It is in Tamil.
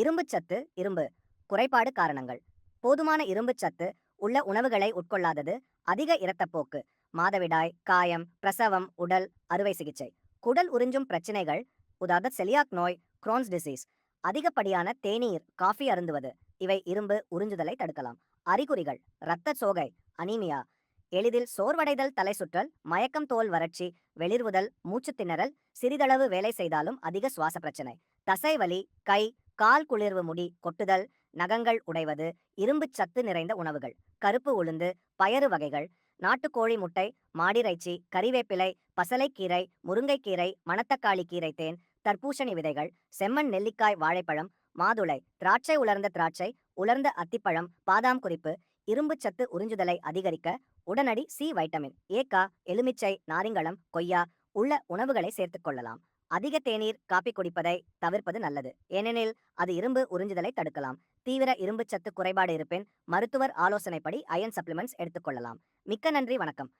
இரும்புச்சத்து இரும்பு. குறைபாடு காரணங்கள். போதுமான இரும்பு சத்து உள்ள உணவுகளை உட்கொள்ளாதது அதிக இரத்தப்போக்கு மாதவிடாய் காயம் பிரசவம் உடல் அறுவை சிகிச்சை. குடல் உறிஞ்சும் பிரச்சனைகள் உதாரண செலியாக் நோய் குரோன்ஸ் டிசீஸ் அதிகப்படியான தேநீர் காஃபி அருந்துவது. இவை இரும்பு உறிஞ்சுதலை தடுக்கலாம். அறிகுறிகள் இரத்த சோகை அனீமியா. எளிதில் சோர்வடைதல் தலை சுற்றல் மயக்கம் தோல் வறட்சி வெளிர்வுதல் மூச்சு திணறல் சிறிதளவு வேலை செய்தாலும் அதிக சுவாச பிரச்சனை. தசைவலி கை கால் குளிர்வு முடி கொட்டுதல் நகங்கள் உடைவது இரும்பு சத்து நிறைந்த உணவுகள் கருப்பு உளுந்து பயறு வகைகள் நாட்டுக்கோழி முட்டை மாடிறைச்சி கறிவேப்பிலை பசலைக்கீரை முருங்கைக்கீரை மணத்தக்காளி கீரை தேன் தர்பூசணி விதைகள் செம்மண் நெல்லிக்காய் வாழைப்பழம் மாதுளை திராட்சை உலர்ந்த திராட்சை உலர்ந்த அத்திப்பழம் பாதாம் குறிப்பு இரும்பு சத்து உறிஞ்சுதலை அதிகரிக்க உடனடி சி வைட்டமின் ஏக்கா எலுமிச்சை நாரிங்களம் கொய்யா உள்ள உணவுகளை சேர்த்துக் கொள்ளலாம். அதிக தேநீர் காப்பி குடிப்பதை தவிர்ப்பது நல்லது. ஏனெனில் அது இரும்பு உறிஞ்சுதலை தடுக்கலாம். தீவிர இரும்பு சத்து குறைபாடு இருப்பின் மருத்துவர் ஆலோசனைப்படி அயன் சப்ளிமெண்ட்ஸ் எடுத்துக்கொள்ளலாம் மிக்க நன்றி வணக்கம்.